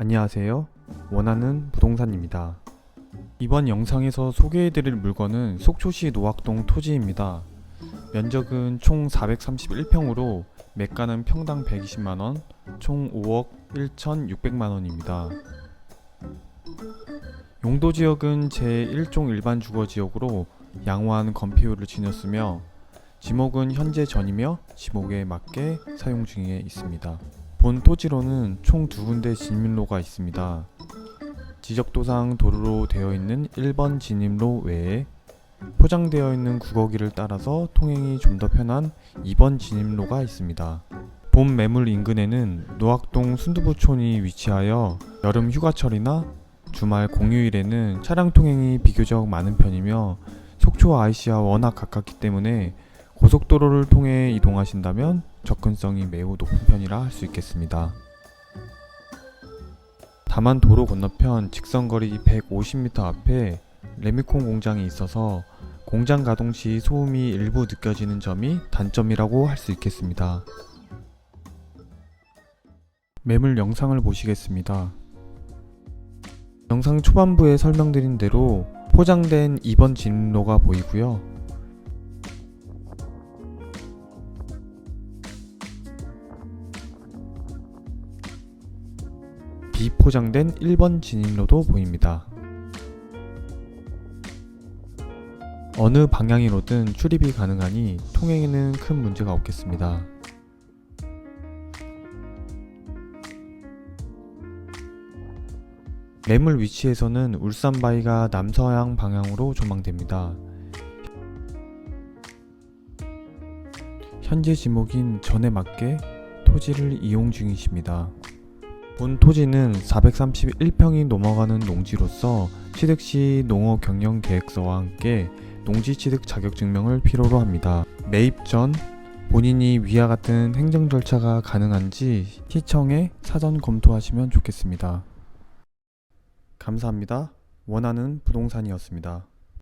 안녕하세요. 원하는 부동산입니다. 이번 영상에서 소개해드릴 물건은 속초시 노학동 토지입니다. 면적은 총 431평으로 매가는 평당 120만원, 총 5억 1,600만원입니다. 용도 지역은 제1종 일반 주거 지역으로 양호한 건폐율을 지녔으며 지목은 현재 전이며 지목에 맞게 사용 중에 있습니다. 본 토지로는 총 두 군데 진입로가 있습니다. 지적도상 도로로 되어 있는 1번 진입로 외에 포장되어 있는 국어기를 따라서 통행이 좀 더 편한 2번 진입로가 있습니다. 본 매물 인근에는 노학동 순두부촌이 위치하여 여름 휴가철이나 주말 공휴일에는 차량 통행이 비교적 많은 편이며 속초 IC와 워낙 가깝기 때문에 고속도로를 통해 이동하신다면 접근성이 매우 높은 편이라 할 수 있겠습니다. 다만 도로 건너편 직선거리 150m 앞에 레미콘 공장이 있어서 공장 가동 시 소음이 일부 느껴지는 점이 단점이라고 할 수 있겠습니다. 매물 영상을 보시겠습니다. 영상 초반부에 설명드린 대로 포장된 2번 진로가 보이고요. 비포장된 1번 진입로도 보입니다. 어느 방향이로든 출입이 가능하니 통행에는 큰 문제가 없겠습니다. 매물 위치에서는 울산 바이가 남서향 방향으로 조망됩니다. 현재 지목인 전에 맞게 토지를 이용 중이십니다. 본 토지는 431평이 넘어가는 농지로서 취득 시 농어 경영 계획서와 함께 농지 취득 자격 증명을 필요로 합니다. 매입 전 본인이 위와 같은 행정 절차가 가능한지 시청에 사전 검토하시면 좋겠습니다. 감사합니다. 원하는 부동산이었습니다.